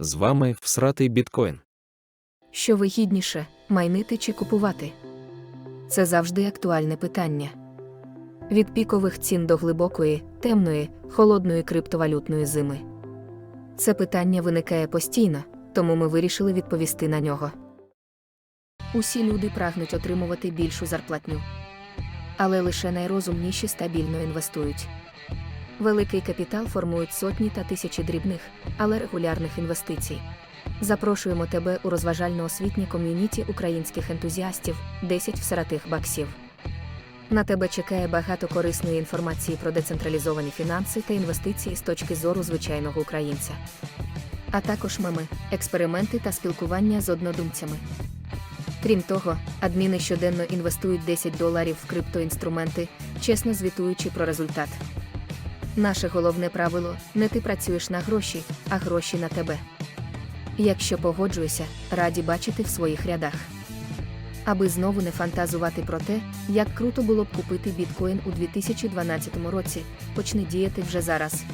З вами всратий біткоін. Що вигідніше майнити чи купувати? Це завжди актуальне питання. Від пікових цін до глибокої, темної, холодної криптовалютної зими. Це питання виникає постійно, тому ми вирішили відповісти на нього. Усі люди прагнуть отримувати більшу зарплатню. Але лише найрозумніші стабільно інвестують. Великий капітал формують сотні та тисячі дрібних, але регулярних інвестицій. Запрошуємо тебе у розважально-освітнє ком'юніті українських ентузіастів 10 всаратих баксів. На тебе чекає багато корисної інформації про децентралізовані фінанси та інвестиції з точки зору звичайного українця. А також меми, експерименти та спілкування з однодумцями. Крім того, адміни щоденно інвестують 10 доларів в криптоінструменти, чесно звітуючи про результат. Наше головне правило не ти працюєш на гроші, а гроші на тебе. Якщо погоджуєшся, раді бачити в своїх рядах. Аби знову не фантазувати про те, як круто було б купити біткоін у 2012 році, почни діяти вже зараз.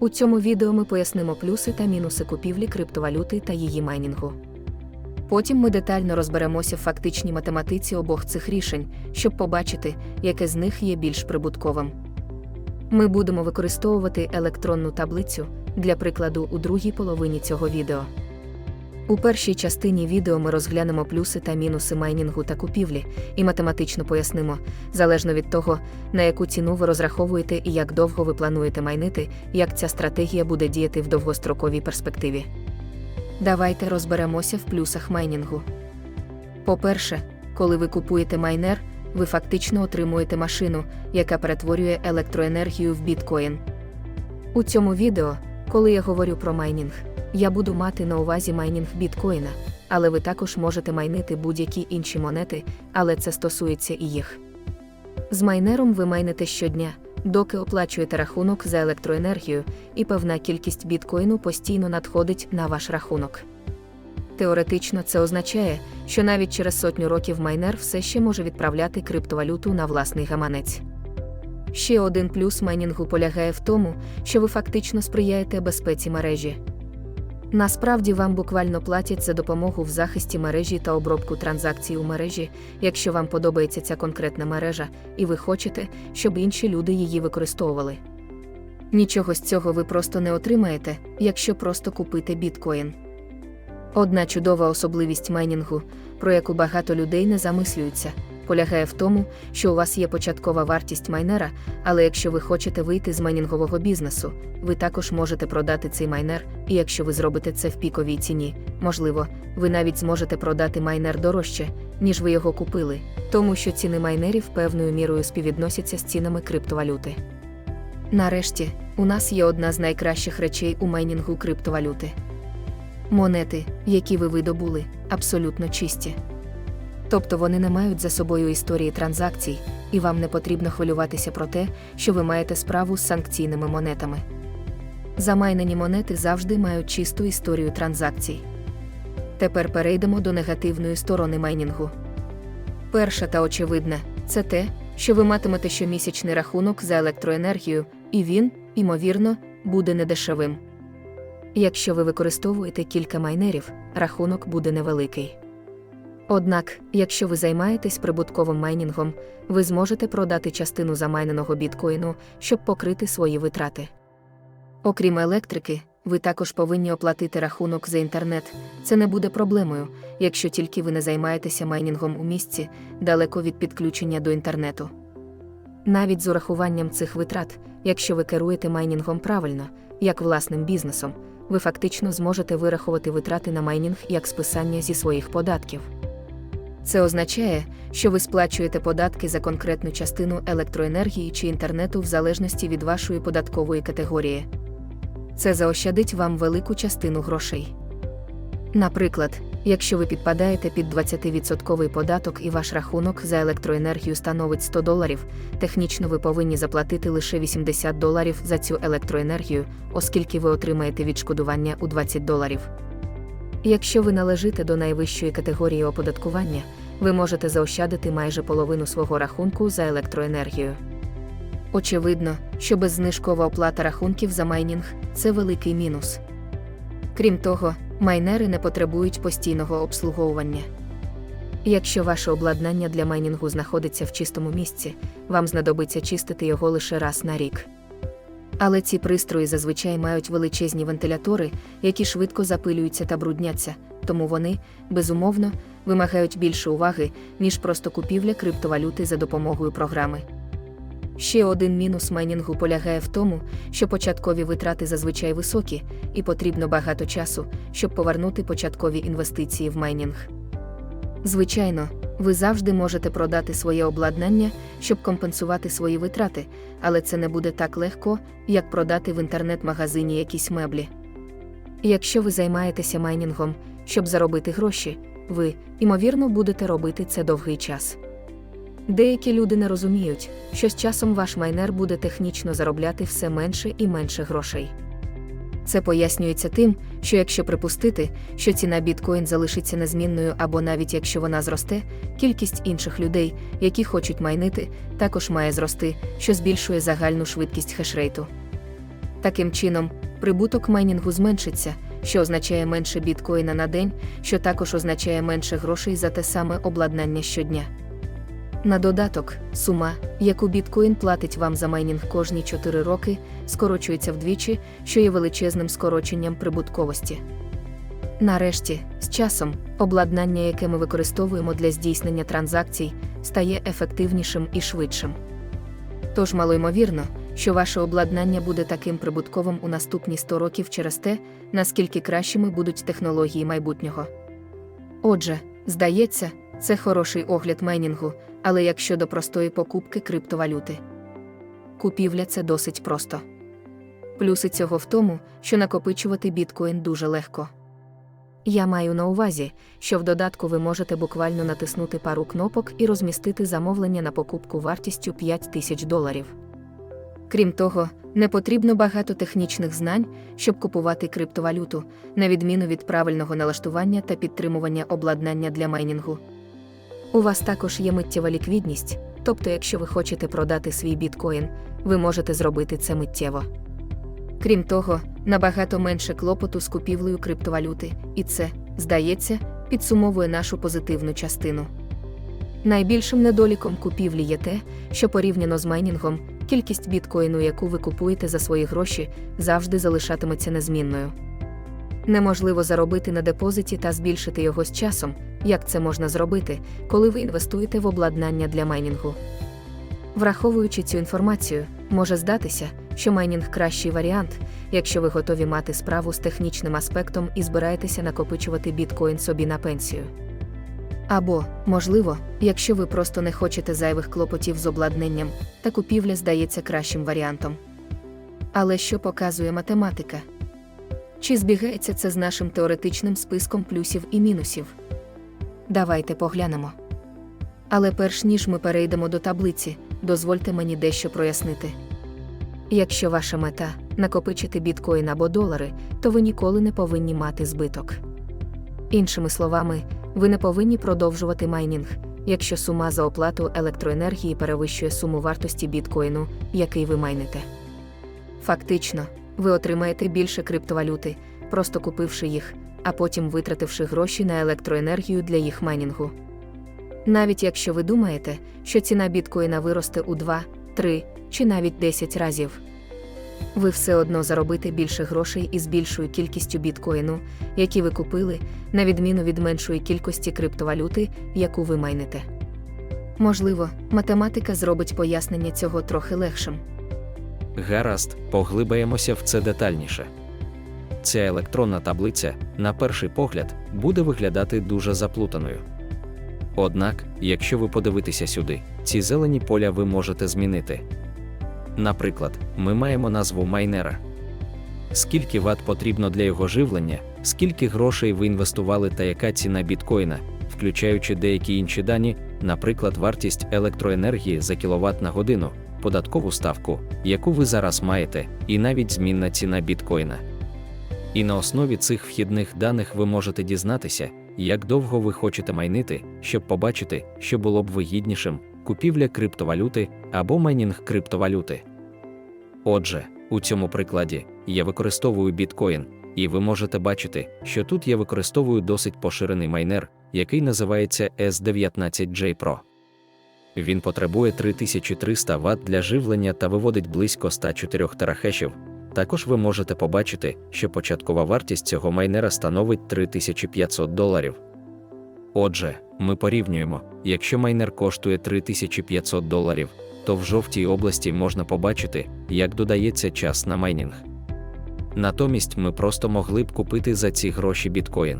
У цьому відео ми пояснимо плюси та мінуси купівлі криптовалюти та її майнінгу. Потім ми детально розберемося в фактичній математиці обох цих рішень, щоб побачити, яке з них є більш прибутковим. Ми будемо використовувати електронну таблицю для прикладу у другій половині цього відео. У першій частині відео ми розглянемо плюси та мінуси майнінгу та купівлі і математично пояснимо, залежно від того, на яку ціну ви розраховуєте і як довго ви плануєте майнити, як ця стратегія буде діяти в довгостроковій перспективі. Давайте розберемося в плюсах майнінгу. По-перше, коли ви купуєте майнер, ви фактично отримуєте машину, яка перетворює електроенергію в біткоін. У цьому відео, коли я говорю про майнінг, я буду мати на увазі майнінг біткоїна, але ви також можете майнити будь-які інші монети, але це стосується і їх. З майнером ви майните щодня, доки оплачуєте рахунок за електроенергію, і певна кількість біткоїну постійно надходить на ваш рахунок. Теоретично це означає, що навіть через сотню років майнер все ще може відправляти криптовалюту на власний гаманець. Ще один плюс майнінгу полягає в тому, що ви фактично сприяєте безпеці мережі. Насправді вам буквально платять за допомогу в захисті мережі та обробку транзакцій у мережі, якщо вам подобається ця конкретна мережа, і ви хочете, щоб інші люди її використовували. Нічого з цього ви просто не отримаєте, якщо просто купите біткоін. Одна чудова особливість майнінгу, про яку багато людей не замислюються, полягає в тому, що у вас є початкова вартість майнера, але якщо ви хочете вийти з майнінгового бізнесу, ви також можете продати цей майнер, і якщо ви зробите це в піковій ціні, можливо, ви навіть зможете продати майнер дорожче, ніж ви його купили, тому що ціни майнерів певною мірою співвідносяться з цінами криптовалюти. Нарешті, у нас є одна з найкращих речей у майнінгу криптовалюти. Монети, які ви видобули, абсолютно чисті. Тобто вони не мають за собою історії транзакцій, і вам не потрібно хвилюватися про те, що ви маєте справу з санкційними монетами. Замайнені монети завжди мають чисту історію транзакцій. Тепер перейдемо до негативної сторони майнінгу. Перша та очевидна це те, що ви матимете щомісячний рахунок за електроенергію, і він, ймовірно, буде недешевим. Якщо ви використовуєте кілька майнерів, рахунок буде невеликий. Однак, якщо ви займаєтесь прибутковим майнінгом, ви зможете продати частину замайненого біткоїну, щоб покрити свої витрати. Окрім електрики, ви також повинні оплатити рахунок за інтернет. Це не буде проблемою, якщо тільки ви не займаєтеся майнінгом у місці, далеко від підключення до інтернету. Навіть з урахуванням цих витрат, якщо ви керуєте майнінгом правильно, як власним бізнесом, ви фактично зможете вирахувати витрати на майнінг як списання зі своїх податків. Це означає, що ви сплачуєте податки за конкретну частину електроенергії чи інтернету в залежності від вашої податкової категорії. Це заощадить вам велику частину грошей. Наприклад, якщо ви підпадаєте під 20% податок і ваш рахунок за електроенергію становить 100 доларів, технічно ви повинні заплатити лише 80 доларів за цю електроенергію, оскільки ви отримаєте відшкодування у 20 доларів. Якщо ви належите до найвищої категорії оподаткування, ви можете заощадити майже половину свого рахунку за електроенергію. Очевидно, що беззнижкова оплата рахунків за майнінг це великий мінус. Крім того, майнери не потребують постійного обслуговування. Якщо ваше обладнання для майнінгу знаходиться в чистому місці, вам знадобиться чистити його лише раз на рік. Але ці пристрої зазвичай мають величезні вентилятори, які швидко запилюються та брудняться, тому вони, безумовно, вимагають більше уваги, ніж просто купівля криптовалюти за допомогою програми. Ще один мінус майнінгу полягає в тому, що початкові витрати зазвичай високі, і потрібно багато часу, щоб повернути початкові інвестиції в майнінг. Звичайно, ви завжди можете продати своє обладнання, щоб компенсувати свої витрати, але це не буде так легко, як продати в інтернет-магазині якісь меблі. Якщо ви займаєтеся майнінгом, щоб заробити гроші, ви, ймовірно, будете робити це довгий час. Деякі люди не розуміють, що з часом ваш майнер буде технічно заробляти все менше і менше грошей. Це пояснюється тим, що якщо припустити, що ціна біткоін залишиться незмінною або навіть якщо вона зросте, кількість інших людей, які хочуть майнити, також має зрости, що збільшує загальну швидкість хешрейту. Таким чином, прибуток майнінгу зменшиться, що означає менше біткоїна на день, що також означає менше грошей за те саме обладнання щодня. На додаток, сума, яку біткоін платить вам за майнінг кожні 4 роки, скорочується вдвічі, що є величезним скороченням прибутковості. Нарешті, з часом, обладнання, яке ми використовуємо для здійснення транзакцій, стає ефективнішим і швидшим. Тож малоймовірно, що ваше обладнання буде таким прибутковим у наступні 100 років через те, наскільки кращими будуть технології майбутнього. Отже, здається, це хороший огляд майнінгу, але як щодо простої покупки криптовалюти. Купівля це досить просто. Плюси цього в тому, що накопичувати біткоін дуже легко. Я маю на увазі, що в додатку ви можете буквально натиснути пару кнопок і розмістити замовлення на покупку вартістю 5 тисяч доларів. Крім того, не потрібно багато технічних знань, щоб купувати криптовалюту, на відміну від правильного налаштування та підтримування обладнання для майнінгу. У вас також є миттєва ліквідність, тобто, якщо ви хочете продати свій біткоін, ви можете зробити це миттєво. Крім того, набагато менше клопоту з купівлею криптовалюти, і це, здається, підсумовує нашу позитивну частину. Найбільшим недоліком купівлі є те, що порівняно з майнінгом, кількість біткоїну, яку ви купуєте за свої гроші, завжди залишатиметься незмінною. Неможливо заробити на депозиті та збільшити його з часом, як це можна зробити, коли ви інвестуєте в обладнання для майнінгу. Враховуючи цю інформацію, може здатися, що майнінг кращий варіант, якщо ви готові мати справу з технічним аспектом і збираєтеся накопичувати біткоін собі на пенсію. Або, можливо, якщо ви просто не хочете зайвих клопотів з обладнанням, та купівля здається кращим варіантом. Але що показує математика? Чи збігається це з нашим теоретичним списком плюсів і мінусів? Давайте поглянемо. Але перш ніж ми перейдемо до таблиці, дозвольте мені дещо прояснити. Якщо ваша мета накопичити біткоін або долари, то ви ніколи не повинні мати збиток. Іншими словами, ви не повинні продовжувати майнінг, якщо сума за оплату електроенергії перевищує суму вартості біткоїну, який ви майните. Фактично, ви отримаєте більше криптовалюти, просто купивши їх, а потім витративши гроші на електроенергію для їх майнінгу. Навіть якщо ви думаєте, що ціна біткоїна виросте у 2, 3 чи навіть 10 разів. Ви все одно заробите більше грошей із більшою кількістю біткоїну, які ви купили, на відміну від меншої кількості криптовалюти, яку ви майните. Можливо, математика зробить пояснення цього трохи легшим. Гаразд, поглибаємося в це детальніше. Ця електронна таблиця, на перший погляд, буде виглядати дуже заплутаною. Однак, якщо ви подивитеся сюди, ці зелені поля ви можете змінити. Наприклад, ми маємо назву майнера. Скільки ват потрібно для його живлення, скільки грошей ви інвестували та яка ціна біткоїна, включаючи деякі інші дані, наприклад, вартість електроенергії за кіловат на годину, податкову ставку, яку ви зараз маєте, і навіть змінна ціна біткоїна. І на основі цих вхідних даних ви можете дізнатися, як довго ви хочете майнити, щоб побачити, що було б вигіднішим купівля криптовалюти або майнінг криптовалюти. Отже, у цьому прикладі я використовую біткоін, І ви можете бачити, що тут я використовую досить поширений майнер, який називається S19J Pro. Він потребує 3300 Вт для живлення та виводить близько 104 терахешів. Також ви можете побачити, що початкова вартість цього майнера становить 3500 доларів. Отже, ми порівнюємо, якщо майнер коштує 3500 доларів, то в жовтій області можна побачити, як додається час на майнінг. Натомість ми просто могли б купити за ці гроші біткоін.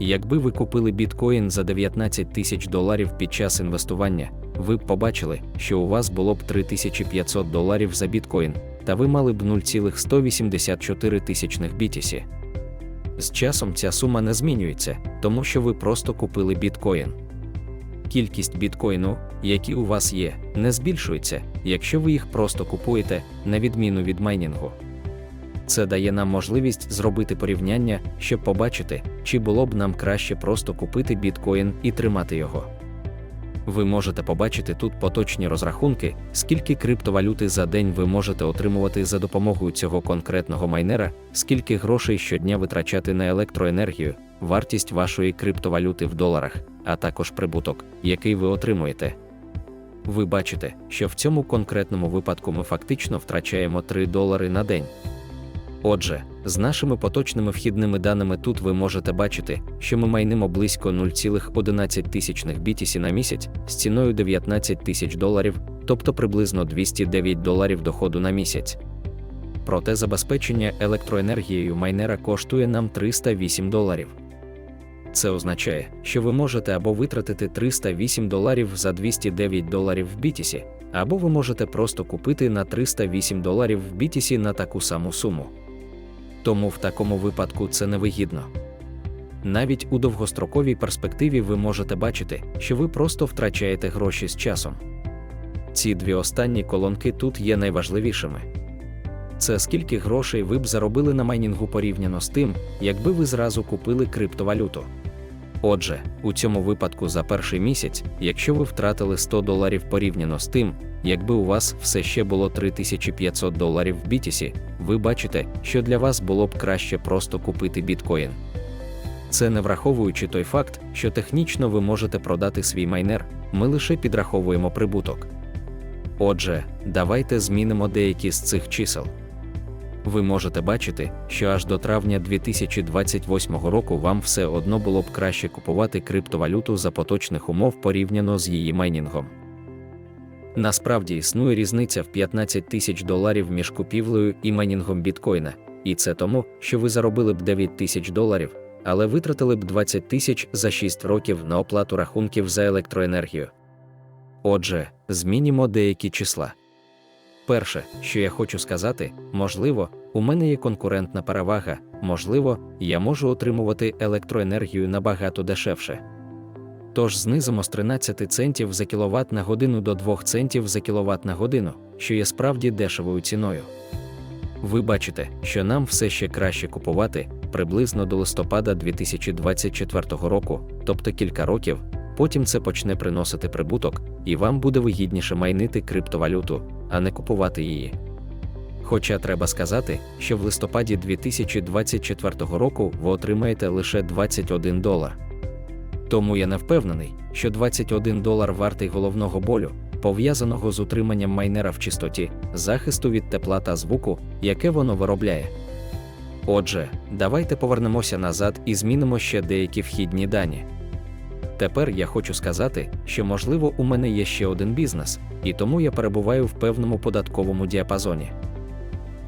Якби ви купили біткоін за 19 тисяч доларів під час інвестування, ви б побачили, що у вас було б 3500 доларів за біткоін, та ви мали б 0,184 тисячних бітісі. З часом ця сума не змінюється, тому що ви просто купили біткоін. Кількість біткоїну, які у вас є, не збільшується, якщо ви їх просто купуєте, на відміну від майнінгу. Це дає нам можливість зробити порівняння, щоб побачити, чи було б нам краще просто купити біткоін і тримати його. Ви можете побачити тут поточні розрахунки, скільки криптовалюти за день ви можете отримувати за допомогою цього конкретного майнера, скільки грошей щодня витрачати на електроенергію, вартість вашої криптовалюти в доларах, а також прибуток, який ви отримуєте. Ви бачите, що в цьому конкретному випадку ми фактично втрачаємо 3 долари на день. Отже, з нашими поточними вхідними даними тут ви можете бачити, що ми майнимо близько 0,11 бітісі на місяць з ціною 19 тисяч доларів, тобто приблизно 209 доларів доходу на місяць. Проте забезпечення електроенергією майнера коштує нам 308 доларів. Це означає, що ви можете або витратити 308 доларів за 209 доларів в бітісі, або ви можете просто купити на 308 доларів в бітісі на таку саму суму. Тому в такому випадку це невигідно. Навіть у довгостроковій перспективі ви можете бачити, що ви просто втрачаєте гроші з часом. Ці дві останні колонки тут є найважливішими. Це скільки грошей ви б заробили на майнінгу порівняно з тим, якби ви зразу купили криптовалюту. Отже, у цьому випадку за перший місяць, якщо ви втратили 100 доларів порівняно з тим, якби у вас все ще було 3500 доларів в бітісі, ви бачите, що для вас було б краще просто купити біткоін. Це не враховуючи той факт, що технічно ви можете продати свій майнер, ми лише підраховуємо прибуток. Отже, давайте змінимо деякі з цих чисел. Ви можете бачити, що аж до травня 2028 року вам все одно було б краще купувати криптовалюту за поточних умов порівняно з її майнінгом. Насправді існує різниця в 15 тисяч доларів між купівлею і майнінгом біткоїна, і це тому, що ви заробили б 9 тисяч доларів, але витратили б 20 тисяч за 6 років на оплату рахунків за електроенергію. Отже, змінімо деякі числа. Перше, що я хочу сказати, можливо, у мене є конкурентна перевага, можливо, я можу отримувати електроенергію набагато дешевше. Тож знизимо з 13 центів за кіловат на годину до 2 центів за кіловат на годину, що є справді дешевою ціною. Ви бачите, що нам все ще краще купувати приблизно до листопада 2024 року, тобто кілька років, потім це почне приносити прибуток, і вам буде вигідніше майнити криптовалюту, а не купувати її. Хоча треба сказати, що в листопаді 2024 року ви отримаєте лише 21 долар. Тому я не впевнений, що 21 долар вартий головного болю, пов'язаного з утриманням майнера в чистоті, захисту від тепла та звуку, яке воно виробляє. Отже, давайте повернемося назад і змінимо ще деякі вхідні дані. Тепер я хочу сказати, що можливо у мене є ще один бізнес, і тому я перебуваю в певному податковому діапазоні.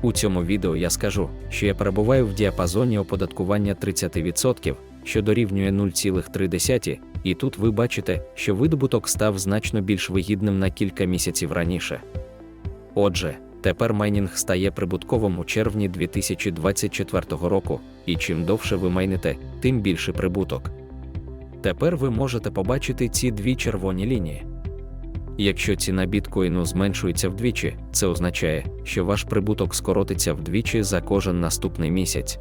У цьому відео я скажу, що я перебуваю в діапазоні оподаткування 30%, що дорівнює 0,3, і тут ви бачите, що видобуток став значно більш вигідним на кілька місяців раніше. Отже, тепер майнінг стає прибутковим у червні 2024 року, і чим довше ви майните, тим більший прибуток. Тепер ви можете побачити ці дві червоні лінії. Якщо ціна біткоїну зменшується вдвічі, це означає, що ваш прибуток скоротиться вдвічі за кожен наступний місяць.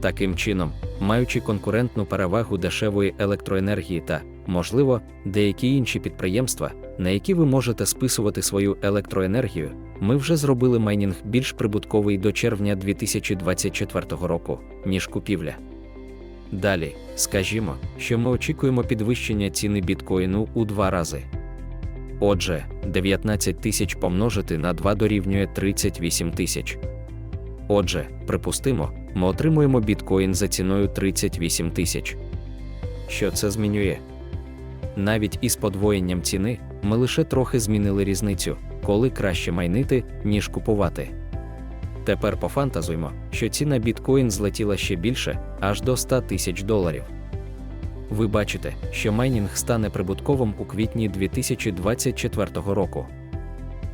Таким чином, маючи конкурентну перевагу дешевої електроенергії та, можливо, деякі інші підприємства, на які ви можете списувати свою електроенергію, ми вже зробили майнінг більш прибутковий до червня 2024 року, ніж купівля. Далі, скажімо, що ми очікуємо підвищення ціни біткоїну у два рази. Отже, 19 тисяч помножити на 2 дорівнює 38 тисяч. Отже, припустимо, ми отримуємо біткоін за ціною 38 тисяч. Що це змінює? Навіть із подвоєнням ціни ми лише трохи змінили різницю, коли краще майнити, ніж купувати. Тепер пофантазуймо, що ціна біткоін злетіла ще більше, аж до 100 тисяч доларів. Ви бачите, що майнінг стане прибутковим у квітні 2024 року.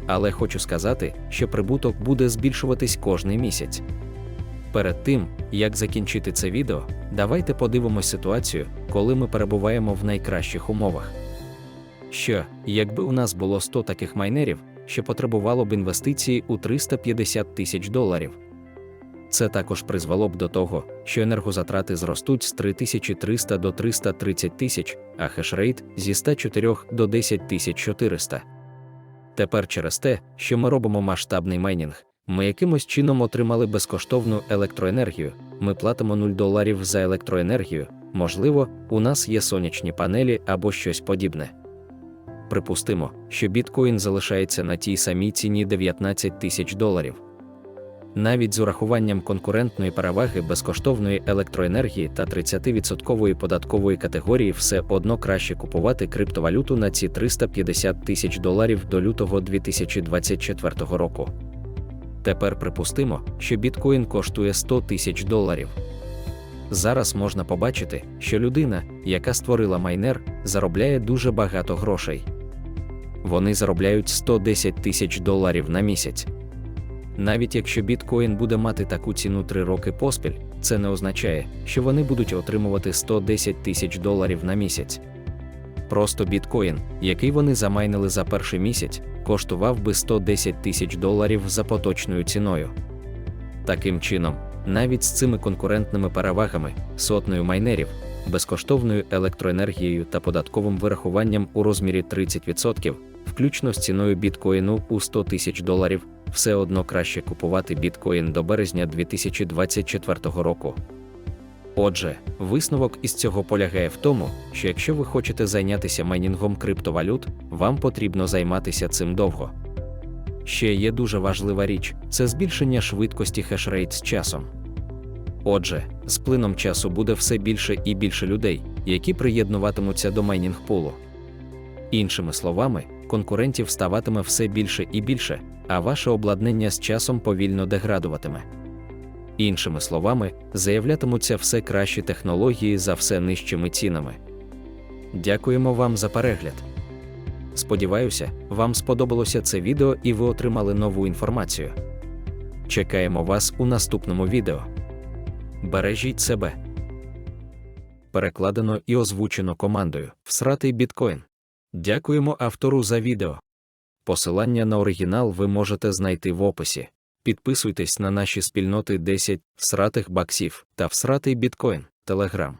Але хочу сказати, що прибуток буде збільшуватись кожний місяць. Перед тим, як закінчити це відео, давайте подивимось ситуацію, коли ми перебуваємо в найкращих умовах. Що, якби у нас було 100 таких майнерів, що потребувало б інвестиції у 350 тисяч доларів. Це також призвело б до того, що енергозатрати зростуть з 3300 до 330 тисяч, а хешрейт зі 104 до 10400. Тепер через те, що ми робимо масштабний майнінг, ми якимось чином отримали безкоштовну електроенергію, ми платимо 0 доларів за електроенергію, можливо, у нас є сонячні панелі або щось подібне. Припустимо, що біткоін залишається на тій самій ціні 19 тисяч доларів. Навіть з урахуванням конкурентної переваги безкоштовної електроенергії та 30% податкової категорії все одно краще купувати криптовалюту на ці 350 тисяч доларів до лютого 2024 року. Тепер припустимо, що біткоін коштує 100 тисяч доларів. Зараз можна побачити, що людина, яка створила майнер, заробляє дуже багато грошей. Вони заробляють 110 тисяч доларів на місяць. Навіть якщо біткоін буде мати таку ціну 3 роки поспіль, це не означає, що вони будуть отримувати 110 тисяч доларів на місяць. Просто біткоін, який вони замайнили за перший місяць, коштував би 110 тисяч доларів за поточною ціною. Таким чином, навіть з цими конкурентними перевагами, сотнею майнерів, безкоштовною електроенергією та податковим вирахуванням у розмірі 30%, включно з ціною біткоїну у 100 тисяч доларів, все одно краще купувати біткоін до березня 2024 року. Отже, висновок із цього полягає в тому, що якщо ви хочете зайнятися майнінгом криптовалют, вам потрібно займатися цим довго. Ще є дуже важлива річ це збільшення швидкості хешрейт з часом. Отже, з плином часу буде все більше і більше людей, які приєднуватимуться до майнінг пулу. Іншими словами, конкурентів ставатиме все більше і більше, а ваше обладнання з часом повільно деградуватиме. Іншими словами, заявлятимуться все кращі технології за все нижчими цінами. Дякуємо вам за перегляд. Сподіваюся, вам сподобалося це відео і ви отримали нову інформацію. Чекаємо вас у наступному відео. Бережіть себе. Перекладено і озвучено командою Всратий біткоін. Дякуємо автору за відео. Посилання на оригінал ви можете знайти в описі. Підписуйтесь на наші спільноти 10 всратих баксів та всратий біткоін, Телеграм.